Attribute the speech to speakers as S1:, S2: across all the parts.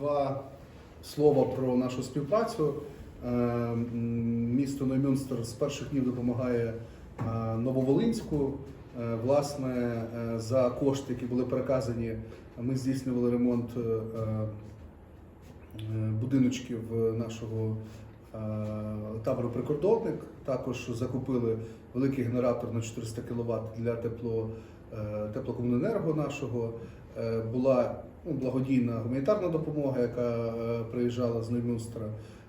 S1: Два слова про нашу співпрацю. Е, Місто Ноймюнстер з перших днів допомагає е, Нововолинську. Е, Власне, за кошти, які були переказані, ми здійснювали ремонт будиночків нашого табору прикордонник. Також закупили великий генератор на 400 кВт для тепло, теплокомуненерго нашого. Е, Була ну, благодійна гуманітарна допомога, яка е, приїжджала з Ноймюнстера.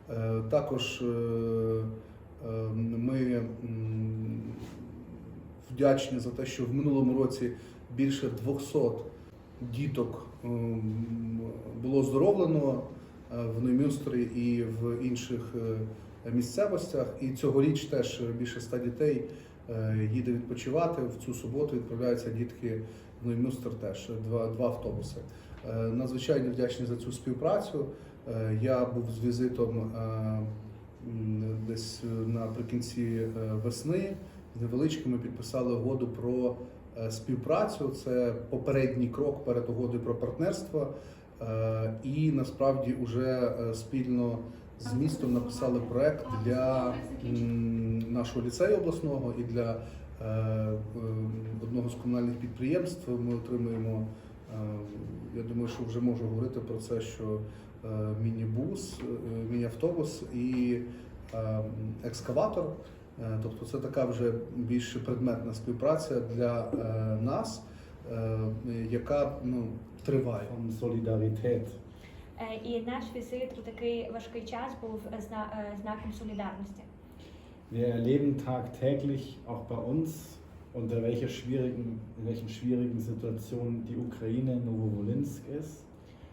S1: Е, Також е, е, ми вдячні за те, що в минулому році більше 200 діток ем, було оздоровлено е, в Ноймюнстері і в інших е, місцевостях. І цьогоріч теж більше ста дітей е, їде відпочивати. В цю суботу відправляються дітки в Ноймюнстер теж два, два автобуси. Е, Надзвичайно вдячні за цю співпрацю. Е, Я був з візитом десь наприкінці весни. З невеличкими підписали угоду про співпрацю. Це попередній крок перед угодою про партнерство. І насправді вже спільно з містом написали проект для нашого ліцею обласного і для е, одного з комунальних підприємств. Ми отримуємо. е, Я думаю, що вже можу говорити про це, що е, мінібус, міні-автобус і екскаватор. Тобто це така вже більш предметна співпраця для нас, яка ну, триває.
S2: Е, І наш візит у такий важкий час був зна- е, знаком солідарності.
S3: Wir erleben tagtäglich auch bei uns, unter welcher schwierigen, in welchen schwierigen Situationen die Ukraine Novovolinsk ist.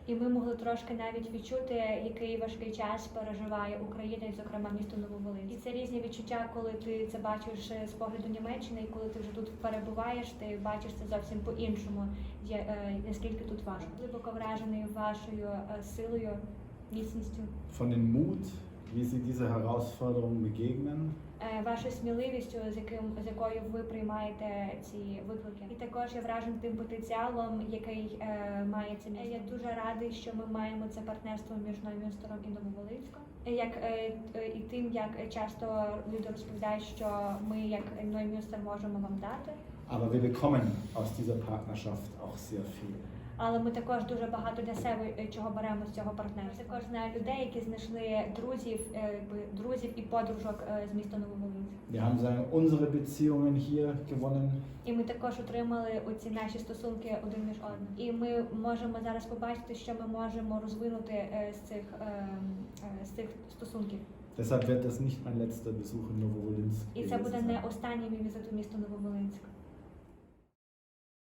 S2: І ми могли трошки навіть відчути, який важкий час переживає Україна, і зокрема місто Нововолинськ. І це різні відчуття, коли ти це бачиш з погляду Німеччини, і коли ти вже тут перебуваєш, ти бачиш це зовсім по-іншому, е, наскільки тут важко. Глибоко вражений вашою е, силою, міцністю,
S3: Von dem Mut, wie sie dieser Herausforderung begegnen.
S2: е, вашою сміливістю, з яким з якою ви приймаєте ці виклики. І також я вражений тим потенціалом, який е, має це місто. Я дуже радий, що ми маємо це партнерство між Ноймюнстером і Нововолинськом. Як е, е, і тим, як часто люди розповідають, що ми, як Ноймюнстер, можемо вам дати.
S3: Aber wir bekommen aus dieser Partnerschaft auch sehr viel.
S2: Але ми також дуже багато для себе е, чого беремо з цього партнерства. Також знаю людей, які знайшли друзів, е, друзів і подружок е, з міста Нововолинськ.
S3: Wir haben sagen, unsere Beziehungen hier gewonnen.
S2: І ми також отримали оці наші стосунки один між одним. І ми можемо зараз побачити, що ми можемо розвинути з цих з цих стосунків.
S3: Deshalb wird das nicht mein letzter Besuch in Novovolinsk
S2: І це буде не останній мій візит у місто Нововолинськ.